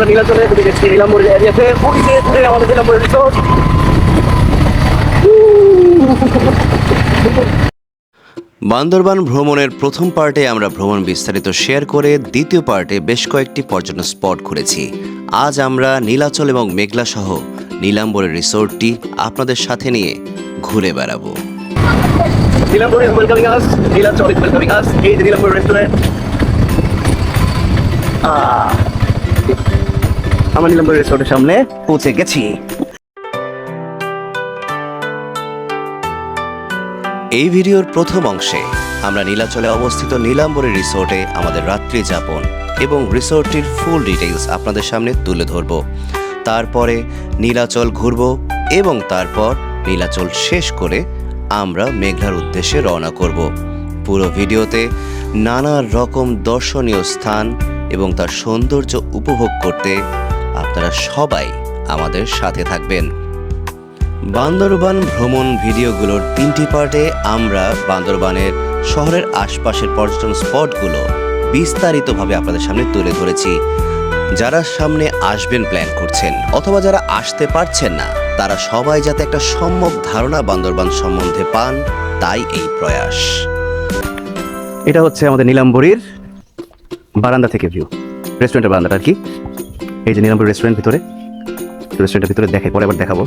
আমরা নীলাচলে ঢুকে গেছি নীলাম্বরের এরিয়াতে। ওই যে দূরে আমাদের নীলাম্বরের রিসোর্ট বান্দরবান ভ্রমণের প্রথম পার্টে আমরা ভ্রমণ বিস্তারিত শেয়ার করে দ্বিতীয় পার্টে বেশ কয়েকটি পর্যটন স্পট ঘুরেছি। আজ আমরা নীলাচল এবং মেঘলা সহ নীলাম্বরের রিসোর্টটি আপনাদের সাথে নিয়ে ঘুরে বেড়াবো। Nilambar is welcoming us Nilachal is welcoming us এই নীলাম্বর রেস্টুরেন্ট আমরা নীলাম্বর রিসোর্টের সামনে পৌঁছে গেছি। এই ভিডিওর প্রথম অংশে আমরা নীলাচলে অবস্থিত নীলাম্বরের রিসোর্টে আমাদের রাত্রি যাপন এবং রিসোর্টটির ফুল ডিটেইলস আপনাদের সামনে তুলে ধরব। তারপরে নীলাচল ঘুরব এবং তারপর নীলাচল শেষ করে আমরা মেঘলার উদ্দেশ্যে রওনা করব। পুরো ভিডিওতে নানা রকম দর্শনীয় স্থান এবং তার সৌন্দর্য উপভোগ করতে আপনারা সবাই আমাদের সাথে থাকবেন। বান্দরবান ভ্রমণ ভিডিওগুলোর তিনটি পার্টে আমরা বান্দরবানের শহরের আশপাশের পর্যটন স্পটগুলো বিস্তারিতভাবে আপনাদের সামনে তুলে ধরেছি। যারা সামনে আসবেন প্ল্যান করছেন অথবা যারা আসতে পারছেন না, তারা সবাই যাতে একটা সম্যক ধারণা বান্দরবান সম্বন্ধে পান, তাই এই প্রয়াস। এটা হচ্ছে আমাদের নীলাম্বরীর বারান্দা থেকে ভিউ রেস্টুরেন্টের বারান্দাটা আর কি? এই যে নীলাম্বরী রেস্টুরেন্ট ভিতরে রেস্টুরেন্টের ভিতরে দেখে পরে আবার দেখাবো।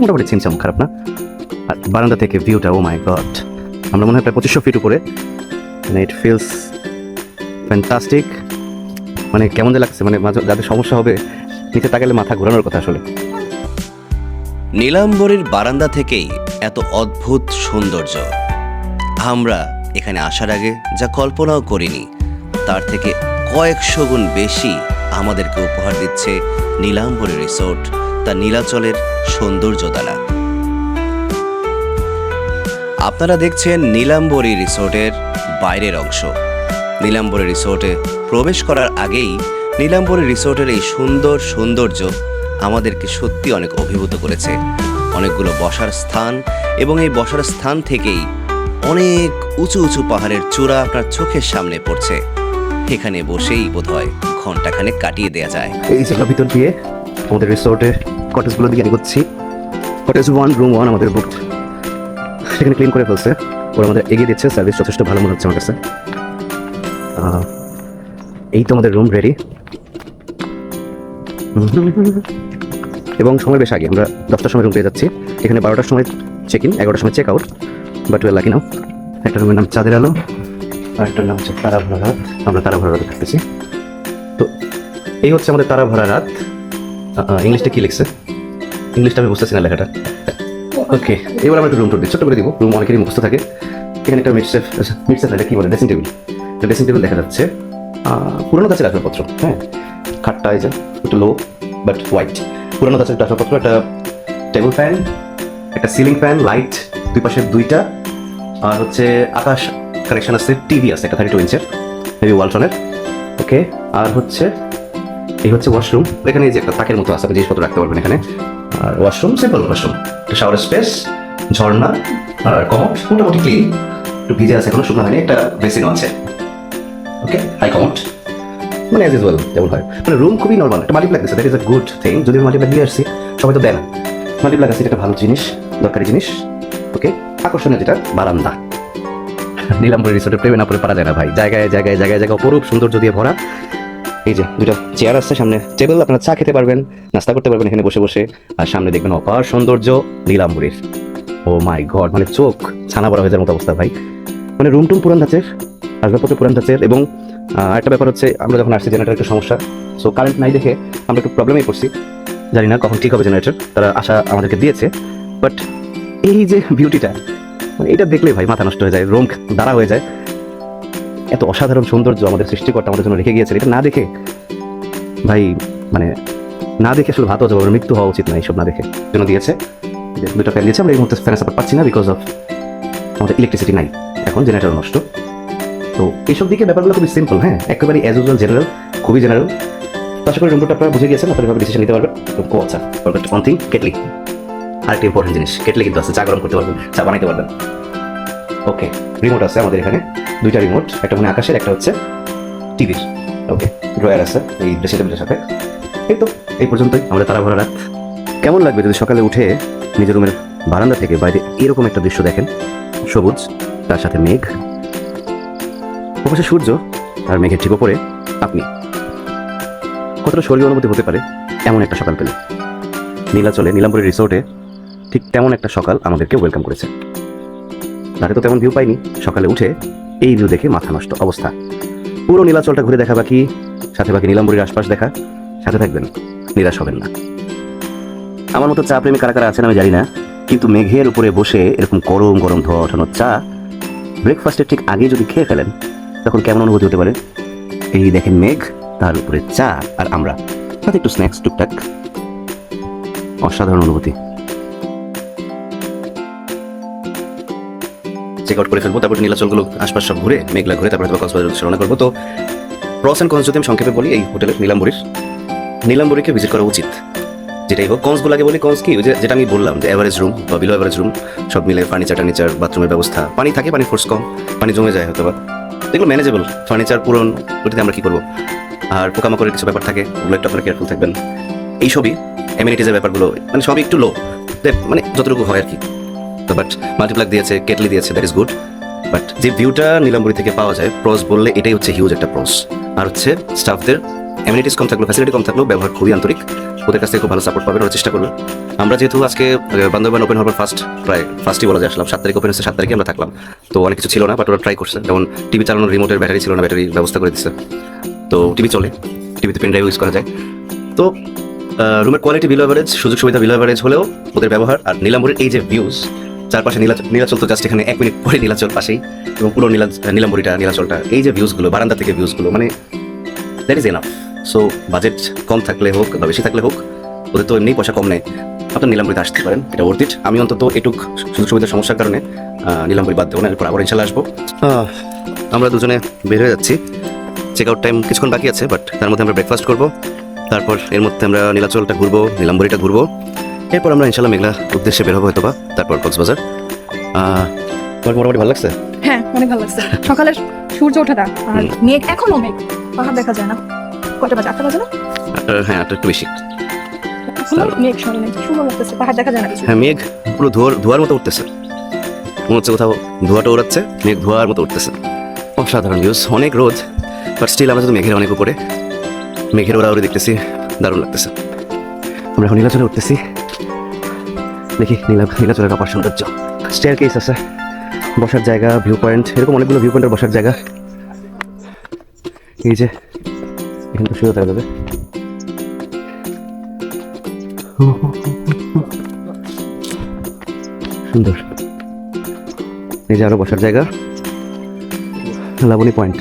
মোটামুটি ছিমছাম খারাপ না। আর বারান্দা থেকে ভিউটা ও মাই গড আমরা মনে হয় প্রায় পঁচিশশো ফিট উপরে। মানে ইট ফিলস ফ্যান্টাস্টিক মানে কেমন যে লাগছে মানে মাঝে যাদের সমস্যা হবে, নিচে তাকালে মাথা ঘোরানোর কথা আসলে। নীলাম্বরীর বারান্দা থেকেই এত অদ্ভুত সৌন্দর্য। আমরা এখানে আসার আগে যা কল্পনাও করিনি, তার থেকে কয়েকশো গুণ বেশি আমাদেরকে উপহার দিচ্ছে নীলাম্বরী রিসোর্ট, তা নীলাচলের সৌন্দর্য দ্বারা আপনারা দেখছেন নীলাম্বরী রিসোর্টের বাইরের অংশ। নীলাম্বরী রিসোর্টে প্রবেশ করার আগেই নীলাম্বরী রিসোর্টের এই সুন্দর সৌন্দর্য আমাদেরকে সত্যি অনেক অভিভূত করেছে। অনেকগুলো বসার স্থান এবং এই বসার স্থান থেকেই অনেক উঁচু উঁচু পাহাড়ের চূড়া আপনার চোখের সামনে পড়ছে। এখানে বসেই বোধ বোধহয় ঘন্টাখানেক কাটিয়ে দেয়া যায়। এই জায়গার ভিতর দিয়ে আমাদের রিসোর্টের কটেজগুলো দিকে এগোচ্ছি। কটেজ ওয়ান রুম ওয়ান আমাদের বুক সেখানে ক্লিন করে ফেলছে। ওরা আমাদের এগিয়ে দিচ্ছে। সার্ভিস যথেষ্ট ভালো মনে হচ্ছে আমার কাছে। এই তো আমাদের রুম রেডি এবং সময় বেশ আগে। আমরা দশটার সময় রুম পেয়ে যাচ্ছি। এখানে বারোটার সময় চেক ইন এগারোটার সময় check out but well lucky now একটা রুমের নাম চাঁদের আলো। আর একটা নাম হচ্ছে তারা ভরা রাত। আমরা তারা ভরা রাতে থাকতেছি। তো এই হচ্ছে আমাদের তারা ভরা রাত। ইংলিশটা কি লিখছে? ইংলিশটা আমি বুঝতেছি না লেখাটা। ওকে, এবার আমরা একটু রুম টুর দিই। ছোট্ট করে দিব। রুম অনেকেরই মুখস্থ থাকে। এখানে একটা মিটসেফ মিটসেফ এটা কি বলে? ড্রেসিং টেবিল ড্রেসিং টেবিল দেখা যাচ্ছে। পুরোনো গাছের আসবাবপত্র হ্যাঁ? খাটটা এই যে, একটু লো বাট হোয়াইট পুরোনো গাছের আসবাবপত্র, একটা টেবিল ফ্যান একটা সিলিং ফ্যান লাইট দুই পাশে দুইটা। আর হচ্ছে আকাশ কানেকশন আছে টিভি আছে একটা থার্টি টু ইঞ্চের হেভি ওয়ালটনের ওকে আর হচ্ছে, এই হচ্ছে ওয়াশরুম এখানে এই যে একটা তাকের মতো আছে, আপনি জিনিসপত্র রাখতে পারবেন এখানে। আর ওয়াশরুম সিম্পল ওয়াশরুম একটা শাওয়ার স্পেস ঝর্ণা, আর কমট মোটামুটি ক্লিন একটু ভিজে আছে এখনও, শুকনো হয়নি, একটা বেসিনও আছে ওকে হাই কমট মানে অ্যাজ ইউজুয়াল যেমন হয়। মানে রুম খুবই নর্মাল একটা মাল্টিপ্লাক দিচ্ছে that is a good thing যদি মাল্টিপ্লাক দিয়ে আসছি, সবাই তো দেয় না। মাল্টিপ্লাক আছে, এটা ভালো জিনিস, দরকারি জিনিস ওকে আকর্ষণীয় যেটা, বারান্দা। নীলাম্বরী রিসোর্টে প্রেমে না পড়ে পারা যায় না ভাই। জায়গায় জায়গায় জায়গায় জায়গায় অপরূপ সৌন্দর্য দিয়ে ভরা, এই যে দুটো চেয়ার আছে সামনে। টেবিল আপনারা চা খেতে পারবেন, নাস্তা করতে পারবেন এখানে বসে বসে। আর সামনে দেখবেন অপার সৌন্দর্য নীলাম্বরীর। ও মাই গড মানে চোখ ছানা বড় হয়ে যাওয়ার মতো অবস্থা ভাই। মানে রুম টুম পুরান ধাঁচের, আসবাবপত্র পুরান ধাঁচের এবং আরেকটা ব্যাপার হচ্ছে আমরা যখন আসছি জেনারেটার একটু সমস্যা। সো কারেন্ট নাই দেখে আমরা একটু প্রবলেমে পড়ছি। জানি না কখন ঠিক হবে জেনারেটর তারা আশা আমাদেরকে দিয়েছে। বাট এই যে বিউটিটা মানে এটা দেখলে ভাই মাথা নষ্ট হয়ে যায়, রোম দাঁড়া হয়ে যায়। এত অসাধারণ সৌন্দর্য আমাদের সৃষ্টিকর্তা আমাদের জন্য রেখে গিয়েছে এটা না দেখে ভাই মানে না দেখে আসলে ভাত হওয়া মৃত্যু হওয়া উচিত না এইসব না দেখে। জন্য দিয়েছে। দুটো ফ্যান দিয়েছে, আমরা এই মুহূর্তে ফ্যানের সাপোর্ট পাচ্ছি না বিকজ অফ আমাদের ইলেকট্রিসিটি নাই। এখন জেনারেটর নষ্ট। তো এইসব দিকে ব্যাপারগুলো খুবই সিম্পল হ্যাঁ? একেবারে অ্যাজ ইউজুয়াল জেনারেল খুবই জেনারেল আশা করি রুমটা আপনারা বুঝে গিয়েছেন, আপনারা ডিসিশন নিতে পারবেন। আচ্ছা ওয়ান থিং কেটলি আরেকটি ইম্পর্টেন্ট জিনিস, কেটলে কিন্তু আছে, চা গরম করতে পারবেন, চা বানাইতে পারবেন। ওকে রিমোট আছে আমাদের এখানে, দুইটা রিমোট একটা মানে আকাশের, একটা হচ্ছে টিভির ওকে ড্রয়ার আছে এই ড্রেসিং টেবিলের সাথে। এই তো, এই পর্যন্তই আমাদের তারা ভরা রাত। কেমন লাগবে যদি সকালে উঠে নিজের রুমের বারান্দা থেকে বাইরে এরকম একটা দৃশ্য দেখেন? সবুজ, তার সাথে মেঘ। ওপাশে সূর্য আর মেঘের ঠিক ওপরে, আপনি। কতটা স্বর্গীয় অনুভূতি হতে পারে, এমন একটা সকাল পেলে। নীলাচলে নীলাম্বরী রিসোর্টে ঠিক তেমন একটা সকাল আমাদেরকে ওয়েলকাম করেছে। রাতে তো তেমন ভিউ পাইনি, সকালে উঠে এই ভিউ দেখে মাথা নষ্ট অবস্থা। পুরো নীলাচলটা ঘুরে দেখা বাকি, সাথে বাকি নীলাম্বরীর আশপাশ দেখা, সাথে থাকবেন, নিরাশ হবেন না। আমার মতো চা প্রেমী কারা কারা আছেন আমি জানি না, কিন্তু মেঘের উপরে বসে এরকম গরম গরম ধোয়া ওঠানো চা ব্রেকফাস্টের ঠিক আগে যদি খেয়ে ফেলেন, তখন কেমন অনুভূতি হতে পারে? এই দেখেন মেঘ, তার উপরে চা আর আমরা। একটু স্ন্যাক্স টুকটাক। অসাধারণ অনুভূতি। চেক আউট করে ফেলব, তারপর নীলাচলগুলো আশপাশ সব ঘুরে, মেঘলা ঘুরে, তারপরে কক্সবাজার রওনা করব। তো প্রস অ্যান্ড কনস যদি আমি সংক্ষেপে বলি, এই হোটেলের নীলাম্বরীর, নীলাম্বরীকে ভিজিট করা উচিত। যেটাই হোক কনসগুলো আগে বলি কনস কি? যেটা আমি বললাম, যে অ্যাভারেজ রুম বা বিলো অ্যাভারেজ রুম সব মিলে ফার্নিচার টার্নিচার বাথরুমের ব্যবস্থা। পানি থাকে, পানি ফোর্স কম, পানি জমে যায় হয়তো বা এগুলো ম্যানেজেবল ফার্নিচার পূরণ, ওটাতে আমরা কি করব? আর পোকামাকড়ের কিছু ব্যাপার থাকে, ওগুলো একটু আপনারা কেয়ারফুল থাকবেন। এই সবই অ্যামিনিটিজের ব্যাপারগুলো মানে সবই একটু লো মানে যতটুকু হয় আর কি। তো বাট মাল্টিপ্লাক দিয়েছে কেটলি দিয়েছে দ্যাট ইজ গুড বাট যে ভিউটা নীলাম্বরী থেকে পাওয়া যায় প্রস বললে এটাই হচ্ছে হিউজ একটা প্রস আর হচ্ছে স্টাফদের অ্যামিনিটিস কম থাকলেও ফ্যাসিলিটি কম থাকলেও ব্যবহার খুবই আন্তরিক। ওদের কাছ থেকে খুব ভালো সাপোর্ট পাবেন ওরা চেষ্টা করবে। আমরা যেহেতু আজকে আহ, বান্দরবান ওপেন হওয়ার ফার্স্ট প্রায় ফার্স্টই বলা যায় আসলাম। সাত তারিখ ওপেন হচ্ছে সাত তারিখে আমরা থাকলাম। তো অনেক কিছু ছিল না বাট ওরা ট্রাই করছে। যেমন টিভি চালানোর রিমোটের ব্যাটারি ছিল না ব্যাটারি ব্যবস্থা করে দিচ্ছে তো টিভি চলে টিভিতে পেন ড্রাইভ ইউজ করা যায়। তো রুমের কোয়ালিটি বিলো অ্যাভারেজ সুযোগ সুবিধা বিলো অ্যাভারেজ হলেও ওদের ব্যবহার। আর নীলাম্বরীর এই যে ভিউজ চারপাশে নীলা নীলাচল তো জাস্ট এখানে এক মিনিট পরে নীলাচল পাশেই এবং পুরো নীলা নীলাম্বরীটা, নীলাচলটা, এই যে ভিউজগুলো বারান্দা থেকে ভিউজগুলো মানে that is enough so budget কম থাকলে হোক বা বেশি থাকলে হোক, ওদের তো এমনি পয়সা কম নেয় আপনার নীলাম্বরীতে আসতে পারেন, এটা ওর্থ আমি অন্তত এটুক সুযোগ সুবিধার সমস্যার কারণে নীলাম্বরী বাদ দেবো না, এরপর আবার ইনশাল্লাহ আসব। আমরা দুজনে বের হয়ে যাচ্ছি। চেক আউট টাইম কিছুক্ষণ বাকি আছে বাট তার মধ্যে আমরা ব্রেকফাস্ট করব। তারপর এর মধ্যে আমরা নীলাচলটা ঘুরবো, নীলাম্বরীটা ঘুরবো। এরপর আমরা ইনশাল্লাহ মেঘলা উদ্দেশ্যে বের হব হয়তো বা তারপর কক্সবাজার। তোমার মোটামুটি ভালো লাগছে? হ্যাঁ অনেক ভালো লাগছে। সকালের সূর্য ওঠাটা আর মেঘ এখনও মেঘ পাহাড় দেখা যায় না। কটা বাজে? আটটা বাজে না? হ্যাঁ আটটা একটু বেশি। মেঘ সরে সুন্দর লাগতেছে পাহাড় দেখা যায় না হ্যাঁ মেঘ পুরো ধোয়ার ধোয়ার মতো উঠতেছে। মনে হচ্ছে কোথাও ধোয়াটা উড়াচ্ছে মেঘ ধোয়ার মতো উঠতেছে। অসাধারণ ভিউজ অনেক রোদ বাট স্টিল আমরা তো মেঘের অনেক উপরে। মেঘের ওরা ওরা দেখতেছি দারুণ লাগতেছে। আমরা এখন নীলাচলে উঠতেছি। দেখি নীলা নীলাচলের অপার সৌন্দর্য। স্টেয়ার কেস আছে, বসার জায়গা ভিউ পয়েন্ট এরকম অনেকগুলো ভিউ পয়েন্টের বসার জায়গা। এই যে, এখানে তো শুয়ে থাকা যাবে সুন্দর। এই যে আরও বসার জায়গা। লাবণী পয়েন্ট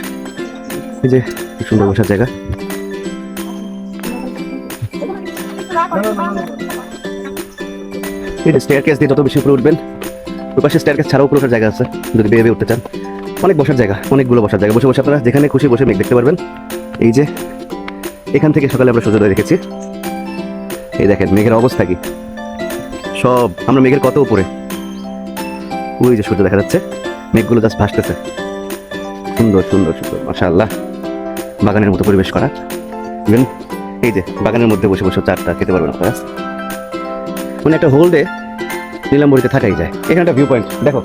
এই যে, সুন্দর বসার জায়গা। স্টেয়ার কেস দিয়ে যত বেশি উপরে উঠবেন ওই পাশে স্টেয়ার কেস ছাড়াও উপরে ওঠার জায়গা আছে, যদি বেয়ে বেয়ে উঠতে চান। অনেক বসার জায়গা, অনেকগুলো বসার জায়গা। বসে বসে আপনারা যেখানে খুশি বসে মেঘ দেখতে পারবেন। এই যে, এখান থেকে সকালে আমরা সূর্যোদয় দেখেছি। এই দেখেন, মেঘের অবস্থা কি? সব, আমরা মেঘের কত উপরে? ওই যে সূর্য দেখা যাচ্ছে, মেঘগুলো জাস্ট ভাসতেছে। সুন্দর সুন্দর সুন্দর, মাশাআল্লাহ। বাগানের মতো পরিবেশ করা। ইভেন এই যে, বাগানের মধ্যে বসে বসে চারটা খেতে পারবেন আপনারা। মানে একটা হোল ডে নীলাম্বরীতে থাকাই যায়। এখানে একটা ভিউ পয়েন্ট দেখো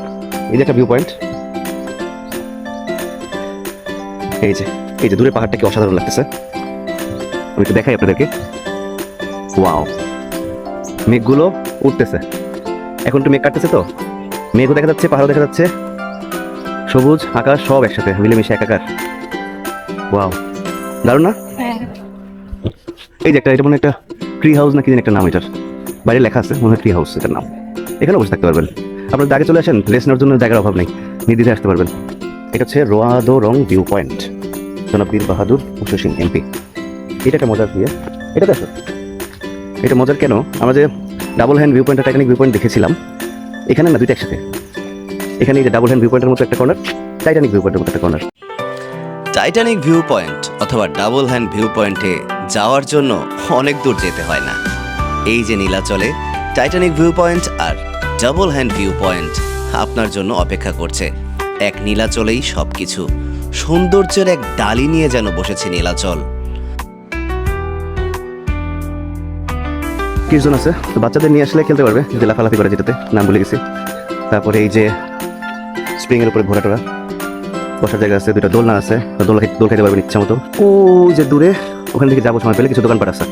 এই যে একটা ভিউ পয়েন্ট এই যে এই যে দূরে পাহাড়টা কি অসাধারণ লাগতেছে। আমি একটু দেখাই আপনাদেরকে। ওয়াও মেঘগুলো উঠতেছে। এখন একটু মেঘ কাটতেছে তো। মেঘও দেখা যাচ্ছে পাহাড়ও দেখা যাচ্ছে। সবুজ আকাশ সব একসাথে মিলেমিশে একাকার। ওয়াও দারুণ না? হ্যাঁ। এই যে একটা এটা মনে হয় একটা ট্রি হাউস না কি একটা নাম এটার। বাইরে লেখা আছে মনে হয় ট্রি হাউস এটার নাম। এখানে বসে থাকতে পারবেন। আপনার আগে চলে আসেন রেস্ট নেওয়ার জন্য জায়গার অভাব নেই। নির্দিতে আসতে পারবেন। এটা হচ্ছে রোয়াদো রং ভিউ পয়েন্ট। জনাব বীর বাহাদুর উষু সিং, এমপি। এটা একটা মজার দিয়ে এটা দেখো। এটা মজার কেন? আমরা যে double hand view point Titanic view point দেখেছিলাম, এখানে না দুইটা একসাথে? এখানে এই যে ডাবল হ্যান্ড ভিউ পয়েন্টের মতো একটা কর্নার টাইটানিক ভিউ পয়েন্টের মতো একটা কর্নার টাইটানিক ভিউ পয়েন্ট অথবা ডাবল হ্যান্ড ভিউ পয়েন্টে যাওয়ার জন্য অনেক দূর যেতে হয় না। এই যে নীলাচলে টাইটানিক ভিউ পয়েন্ট আর ডাবল হ্যান্ড ভিউ পয়েন্ট আপনার জন্য অপেক্ষা করছে। এক নীলাচলেই সব কিছু সৌন্দর্যের এক ডালি নিয়ে যেন বসেছে নীলাচল। কিছুজন আছে তো বাচ্চাদের নিয়ে আসলে খেলতে পারবে যে লাফালাফি করে যেটাতে নাম বলে গেছি। তারপরে এই যে স্প্রিংয়ের উপরে ঘোরা টোরা বসার জায়গা আছে দুটা দোলনা আছে দোল দোল খেতে পারবেন ইচ্ছা মতো। ও যে দূরে, ওখান থেকে যাব সময় পেলে কিছু দোকান পাঠাচ্ছে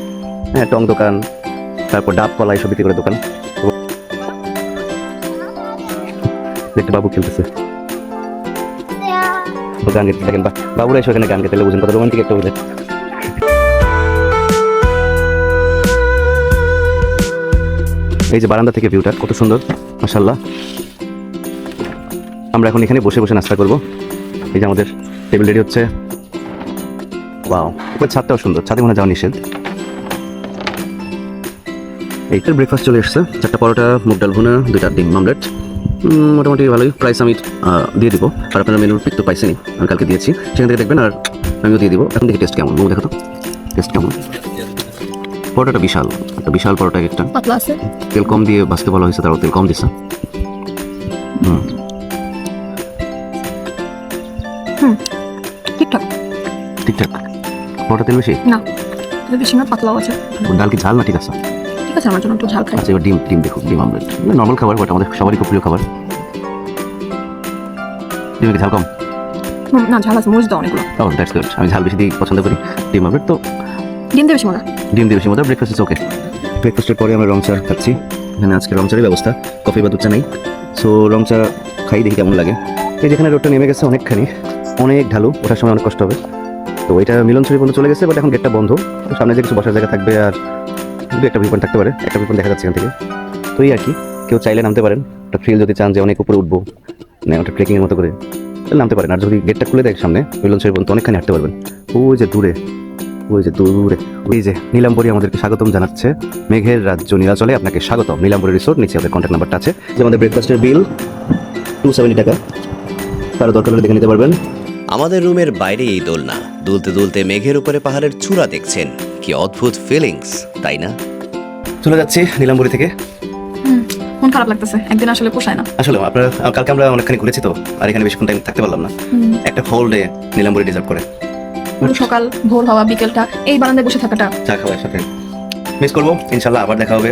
হ্যাঁ টং দোকান তারপর ডাব কলা এইসব বিক্রি করে দোকান। দেখতে বাবু খেলতেছে। গান গেতে বা বাবুরা এসে ওখানে গান গেতে বুঝেন কত রোমান্টিক একটা বুঝে এই যে বারান্দা থেকে ভিউটা কত সুন্দর মাশাল্লাহ আমরা এখন এখানে বসে বসে নাস্তা করব। এই যে আমাদের টেবিল রেডি হচ্ছে। ওয়াও এবার ছাদটাও সুন্দর, ছাদে মনে যাওয়া নিষেধ। এইটার ব্রেকফাস্ট চলে এসছে। চারটা পরোটা মুগ ডাল ভুনা দুইটা ডিম মামলেট মোটামুটি ভালোই। প্রাইস আমি দিয়ে দিব। আর আপনারা মেনুর পিক তো পাইছেনি আমি কালকে দিয়েছি। সেখান থেকে দেখবেন আর আমিও দিয়ে দিব। এখন দেখি টেস্ট কেমন। মুখ দেখো তো। টেস্ট কেমন। পরোটাটা বিশাল। একটা বিশাল পরোটা একটা তেল কম দিয়ে বাঁচতে ভালো হয়েছে তারও তেল কম দিচ্ছে হুম। ঠিকঠাক ঠিকঠাক পরোটা তেল বেশি? না। বেশি না পাতলাও আছে। ডাল কি ঝাল না ঠিক আছে? আছে আমার জন্য একটু ঝাল খাই। আচ্ছা এবার ডিম ডিম দেখো ডিম আমলেট নর্মাল খাবার বাট আমাদের সবারই খুব প্রিয় খাবার। ডিমে ঝাল কম? না ঝাল আছে মরিচ দাও অনেকগুলো। ও দ্যাটস গুড আমি ঝাল বেশি দিয়ে পছন্দ করি ডিম আমলেট তো ডিম দিয়ে বেশি মজা। ডিম দিয়ে বেশি মজা ব্রেকফাস্ট ইজ ওকে ব্রেকফাস্টের পরে আমরা রং চা খাচ্ছি। এখানে আজকে রং চারই ব্যবস্থা কফি বা দুধ চা নেই। সো রং চা খাই দেখি কেমন লাগে। এই যেখানে রোডটা নেমে গেছে অনেকখানি অনেক ঢালু ওঠার সময় অনেক কষ্ট হবে। তো এটা মিলনছড়ি পর্যন্ত চলে গেছে বাট এখন গেটটা বন্ধ। সামনে যে কিছু বসার জায়গা থাকবে আর দু একটা ভিউ থাকতে পারে, একটা ভিউ দেখা যাচ্ছে এখান থেকে। তো এই আর কি, কেউ চাইলে নামতে পারেন, একটা ফিল যদি চান যে অনেক উপরে উঠবো মানে ওটা ট্রেকিংয়ের মতো করে, তাহলে নামতে পারেন। আর যদি গেটটা খুলে দেয় সামনে মিলনছড়ি পর্যন্ত অনেকখানি হাঁটতে পারবেন। ওই যে দূরে, ওই যে দূরে, ওই যে নীলাম্বরী আমাদেরকে স্বাগতম জানাচ্ছে। মেঘের রাজ্য নীলাচলে আপনাকে স্বাগতম। নীলাম্বরী রিসোর্ট নিচে আমাদের কন্ট্যাক্ট নাম্বারটা আছে। যে আমাদের ব্রেকফাস্টের বিল টু সেভেন্টি টাকা। তারা দরকার হলে দেখে নিতে পারবেন। আমাদের রুমের বাইরে এই দোলনা। দুলতে দুলতে মেঘের উপরে পাহাড়ের চূড়া দেখছেন। কি অদ্ভুত ফিলিংস তাই না? চলে যাচ্ছি নীলাম্বরী থেকে। মন খারাপ লাগতেছে। একদিন আসলে পোষায় না। আসলে আপনারা কালকে আমরা অনেকখানি ঘুরেছি তো আর এখানে বেশিক্ষণ টাইম থাকতে পারলাম না। একটা হোল ডে নীলাম্বরী ডিজার্ভ করে। সকাল ভোর হওয়া বিকেলটা এই বারান্দায় বসে থাকাটা। চা খাওয়ার সাথে মিস করব ইনশাল্লাহ আবার দেখা হবে।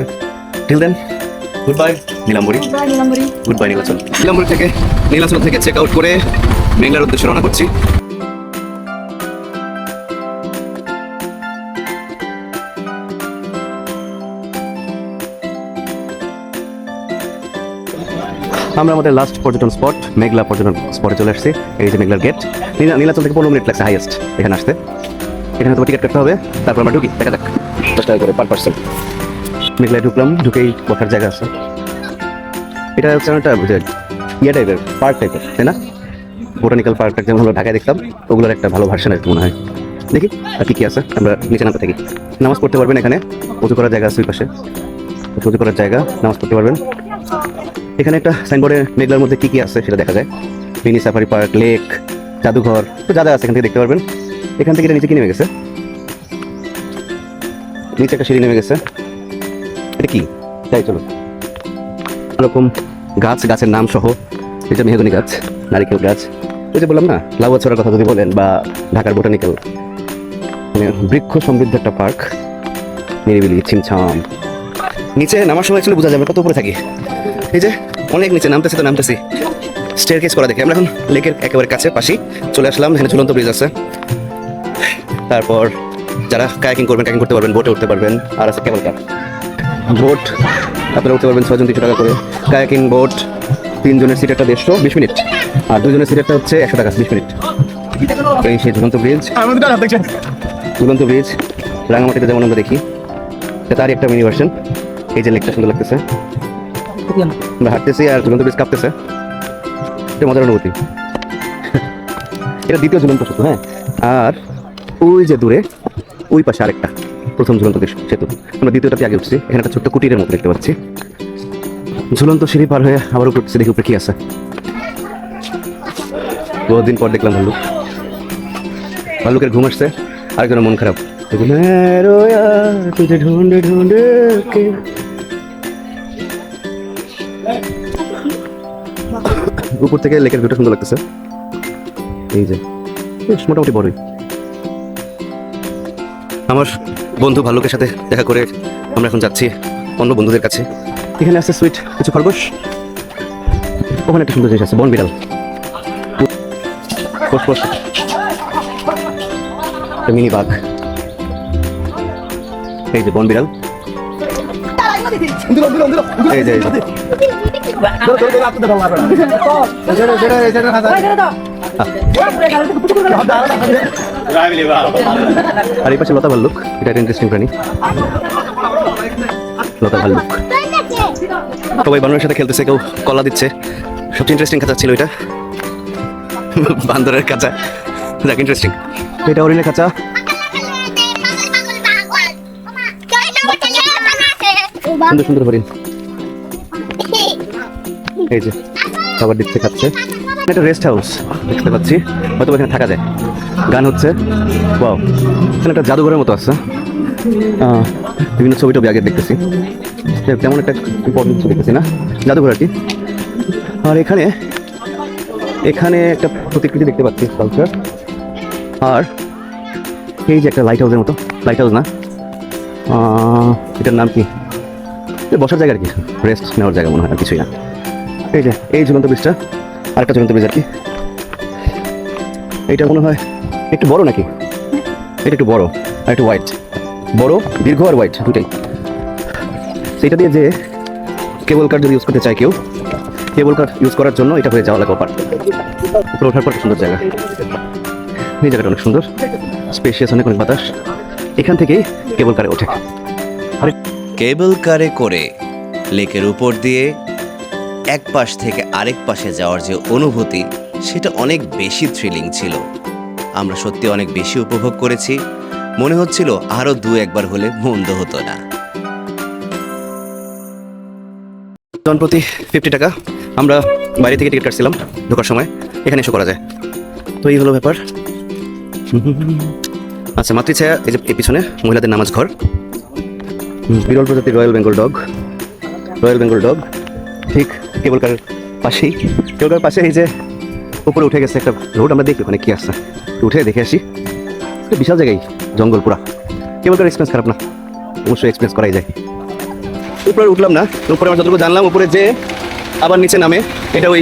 Till then good bye Nilambari Nilambari. Good bye Nilachal. Nilambari থেকে নীলাচল থেকে চেক আউট করে মেঘলার উদ্দেশ্যে রওনা করছি। আমরা আমাদের লাস্ট পর্যটন স্পট মেঘলা পর্যটন স্পটে চলে আসছি। এই যে মেঘলার গেট নীলা নীলাচল থেকে পনেরো মিনিট লাগছে হাইয়েস্ট এখানে আসতে। এখানে তোমার টিকিট কাটতে হবে, তারপর আমরা ঢুকি, দেখা যাক। দশ টাকা করে পার পার্সেন্ট মেঘলায় ঢুকলাম, ঢুকেই বসার জায়গা আছে। এটা হচ্ছে একটা ইয়ে টাইপের পার্ক টাইপের তাই না? বোটানিক্যাল পার্কটা যেমন হলো ঢাকায় দেখতাম, ওগুলোর একটা ভালো ভার্সন আর কি মনে হয়। দেখি, আর কি কি আছে? আমরা নিচে নামতে থাকি। নামাজ পড়তে পারবেন এখানে উঁচু করার জায়গা আছে ওই পাশে। উঁচু করার জায়গা, নামাজ পড়তে পারবেন। এখানে একটা সাইনবোর্ডে মেঘলার মধ্যে কি কি আছে সেটা দেখা যায়। মিনি সাফারি পার্ক লেক জাদুঘর, তো যা যা আছে এখান থেকে দেখতে পারবেন। এখান থেকে এটা নিচে কি নেমে গেছে? নিচে একটা সিঁড়ি নেমে গেছে। এটা কি? তাই চলো। এরকম গাছ, গাছের নাম সহ এটা মেহগনি গাছ, নারিকেল গাছ। ওই যে বললাম না লাউয়া ছড়ার কথা যদি বলেন বা ঢাকার বোটানিক্যাল মানে বৃক্ষ সমৃদ্ধ একটা পার্ক, নিরিবিলি, ছিমছাম। নিচে নামার সময় আসলে বোঝা যাবে কত উপরে থাকি। এই যে, অনেক নিচে নামতেছি তো, নামতেছি। স্টেয়ার কেস করা দেখে। আমরা এখন লেকের একেবারে কাছে, পাশেই চলে আসলাম, এখানে ঝুলন্ত ব্রিজ আছে। তারপর যারা কায়াকিং করবেন কায়াকিং করতে পারবেন বোটে উঠতে পারবেন। আর আছে কেবল কার বোট আপনারা উঠতে পারবেন ছয়জন, তিনশো টাকা করে। কায়াকিং বোট তিনজনের সিট একটা দেড়শো বিশ মিনিট। আর দুজনের সিট একটা হচ্ছে একশো টাকা, বিশ মিনিট। এই সেই ঝুলন্ত ব্রিজ ঝুলন্ত ব্রিজ রাঙামাটিতে যেমন আমরা দেখি তারই একটা মিনি ভার্সন এই যে লেকটা সুন্দর লাগতেছে। আমরা হাঁটতেছি আর ঝুলন্ত ব্রিজ কাঁপতেছে। এটা মজার অনুভূতি। এটা দ্বিতীয় ঝুলন্ত সেতু হ্যাঁ? আর ওই যে দূরে, ওই পাশে আরেকটা প্রথম ঝুলন্ত সেতু। আমরা দ্বিতীয়টাতে আগে উঠছি, এখানে একটা ছোট্ট কুটিরের মতো দেখতে পাচ্ছি। ঝুলন্ত সিঁড়ি পার হয়ে আবার উপর সিঁড়ি উপরে কি আছে? বহুদিন পর দেখলাম ভাল্লুক। ভাল্লুকের ঘুম আসছে আর কেন মন খারাপ। উপর থেকে লেকের ভিউটা সুন্দর লাগতেছে। এই যে মোটামুটি বড়ই। আমার বন্ধু ভাল্লুকের সাথে দেখা করে আমরা এখন যাচ্ছি অন্য বন্ধুদের কাছে। এখানে আছে সুইট কিছু খরগোশ। ওখানে একটা সুন্দর জিনিস আছে, বন বিড়াল। মিনি বাঘ। এই যে বন বিড়াল। আর এই পাশে লতা ভাল্লুক, এটা একটা ইন্টারেস্টিং প্রাণী। লতা ভাল্লুক। সবাই বানরের সাথে খেলতেছে, কেউ কলা দিচ্ছে। সবচেয়ে ইন্টারেস্টিং খাঁচা ছিল এটা। বান্দরের খাঁচা। দেখ ইন্টারেস্টিং এটা হরিণের খাঁচা। সুন্দর সুন্দর হরিণ। এই যে, খাবার দিচ্ছে, খাচ্ছে। এটা রেস্ট হাউস দেখতে পাচ্ছি। হয়তো এখানে থাকা যায়। গান হচ্ছে। বাও এখানে একটা জাদুঘরের মতো আছে। বিভিন্ন ছবি টবি আগে দেখতেছি। তেমন একটা ইম্পর্টেন্ট ছবি দেখতেছি না? জাদুঘর আর কি। আর এখানে এখানে একটা প্রতিকৃতি দেখতে পাচ্ছি কালচার আর এই যে একটা লাইট হাউসের মতো লাইট হাউস না এটার নাম কি? বসার জায়গা আর কি। রেস্ট নেওয়ার জায়গা মনে হয়, আর কিছুই না। এই যে, এই ঝুলন্ত ব্রিজটা আরেকটা ঝুলন্ত ব্রিজ আর কি। এইটা মনে হয় একটু বড় নাকি? এটা একটু বড়, আর একটু হোয়াইট বড়, দীর্ঘ আর হোয়াইট দুটাই সেইটা দিয়ে যে কেবল কার্ড যদি ইউজ করতে চায় কেউ কেবল কার্ড ইউজ করার জন্য এটা হয়ে যাওয়া লাগে ওপার। উপরে ওঠার পর সুন্দর জায়গা। এই জায়গাটা অনেক সুন্দর। স্পেশিয়াস অনেক অনেক বাতাস। এখান থেকেই কেবল কারে ওঠে। কেবল কারে করে লেকের উপর দিয়ে এক পাশ থেকে আরেক পাশে যাওয়ার যে অনুভূতি, সেটা অনেক বেশি থ্রিলিং ছিল। আমরা সত্যি অনেক বেশি উপভোগ করেছি। মনে হচ্ছিল আরও দু একবার হলে মন্দ হতো না। জন প্রতি ফিফটি টাকা, আমরা বাইরে থেকে টিকিট কাটছিলাম ঢোকার সময়, এখানে এসে করা যায়। তো এই হলো ব্যাপার। আচ্ছা মাতৃছায়া, এই যে পিছনে, মহিলাদের নামাজ ঘর। বিরল প্রজাতির royal Bengal dog royal Bengal dog ঠিক কেবল কারের পাশেই কেবল কারের পাশে এই যে উপরে উঠে গেছে একটা রোড আমরা দেখি ওখানে কি আছে। উঠে দেখে আসি। বিশাল জায়গায়, জঙ্গল পুরা। কেবল কার এক্সপিরিয়েন্স খারাপ না, অবশ্যই এক্সপিরিয়েন্স করাই যায়। উপরে উঠলাম না, উপরে আমরা যতটুকু জানলাম, উপরে যে আবার নিচে নামে, এটা ওই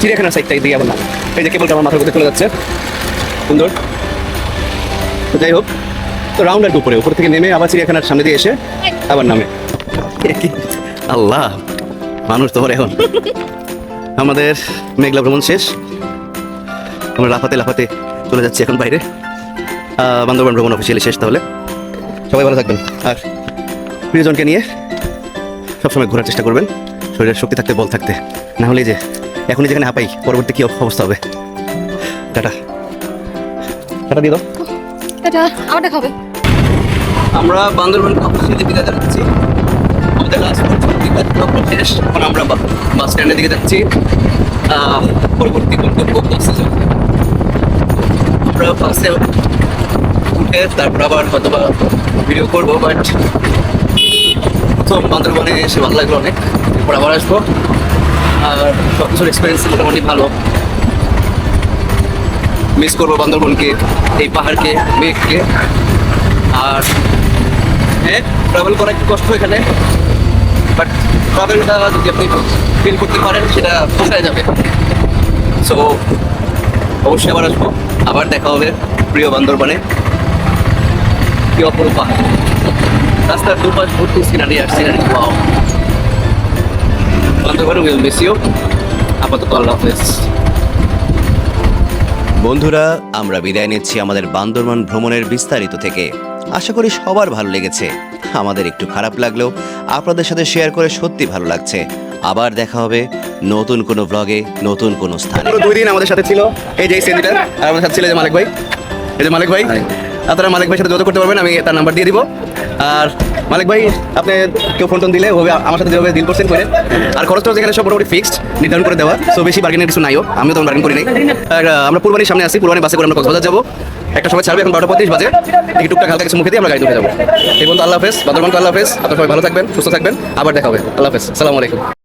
চিড়িয়াখানার সাইডটাই দিয়ে আবার নামে। এই যে কেবলটা আমার মাথার মধ্যে চলে যাচ্ছে। সুন্দর। তো যাই হোক, তো রাউন্ড আর উপরে, উপর থেকে নেমে আবার চিড়িয়াখানার সামনে দিয়ে এসে আবার নামে। আল্লাহ, মানুষ তোমার এখন। আমাদের মেঘলা ভ্রমণ শেষ। আমরা লাফাতে লাফাতে চলে যাচ্ছি এখন বাইরে। বান্দরবান ভ্রমণ অফিসিয়ালি শেষ তাহলে। সবাই ভালো থাকবেন। আর প্রিয়জনকে নিয়ে সবসময় ঘোরার চেষ্টা করবেন। শরীরের শক্তি থাকতে বল থাকতে। না হলে যে এখনই যেখানে হাঁপাই পরবর্তী কি অবস্থা হবে? টাটা। টাটা দিয়ে দাও। এটা আবার দেখা হবে আমরা বান্দরবান অফিসিয়ালি বিদায় যাচ্ছি আমাদের লাস্ট শেষ। এখন আমরা বা- বাস স্ট্যান্ডের দিকে যাচ্ছি। পরবর্তী গন্তব্য বাসে আমরা বাসে উঠে তারপর আবার হয়তো বা ভিডিও করব বাট তো বান্দরবানে এসে ভালো লাগল অনেক। এরপর আবার আসব। আর সব কিছুর এক্সপিরিয়েন্স মোটামুটি ভালো। মিস করব বান্দরবনকে এই পাহাড়কে, মেঘকে। আর হ্যাঁ ট্রাভেল করা একটু কষ্ট এখানে। বাট ট্রাভেলটা যদি আপনি ফিল করতে পারেন, সেটা পোষায় যাবে? সো অবশ্যই আবার আসব। আবার দেখা হবে প্রিয় বান্দরবানে। কি অপরূপ পাহাড়। রাস্তার দুপাশ ভর্তি সিনারি আর সিনারি ওয়াও বান্দরবানে উইল মিস ইউ আপাতত আল্লাহ হাফেজ। বন্ধুরা আমরা বিদায় নিচ্ছি আমাদের বান্দরবান ভ্রমণের বিস্তারিত থেকে। আশা করি সবার ভালো লেগেছে। আমাদের একটু খারাপ লাগলেও আপনাদের সাথে শেয়ার করে সত্যি ভালো লাগছে। আবার দেখা হবে নতুন কোনো ব্লগে নতুন কোনো স্থানে। দুই দিন আমাদের সাথে ছিল। এই যে সেন্ডিটা আর আমাদের সাথে ছিল যে মালিক ভাই। এই যে মালিক ভাই। আপনারা মালিক ভাইয়ের সাথে করতে পারবেন, আমি তার নাম্বার দিয়ে দিব। আর মালিক ভাই, আপনি কেউ ফোন টোন দিলে ওভাবে আমার সাথে যেভাবে ডিল করছেন করে আর খরচটা যেখানে সব মোটামুটি ফিক্সড নির্ধারণ করে দেওয়া। সো বেশি বার্গেনের কিছু নাইও, আমিও তখন বার্গেন করি নাই। আর আমরা কুরবানির সামনে আসি কুরবানি বাসে করে আমরা কক্সবাজার যাব। একটা সময় ছাড়বে, এখন বারোটা পঁয়ত্রিশ বাজে। একটু টুকটাক হালকা কিছু মুখে দিয়ে আমরা গাড়ি উঠে যাব। এই বন্ধু আল্লাহ হাফেজ বাদরবান আল্লাহ হাফেজ। আপনার সবাই ভালো থাকবেন, সুস্থ থাকবেন। আবার দেখা হবে। আল্লাহ হাফেজ, সালামু আলাইকুম।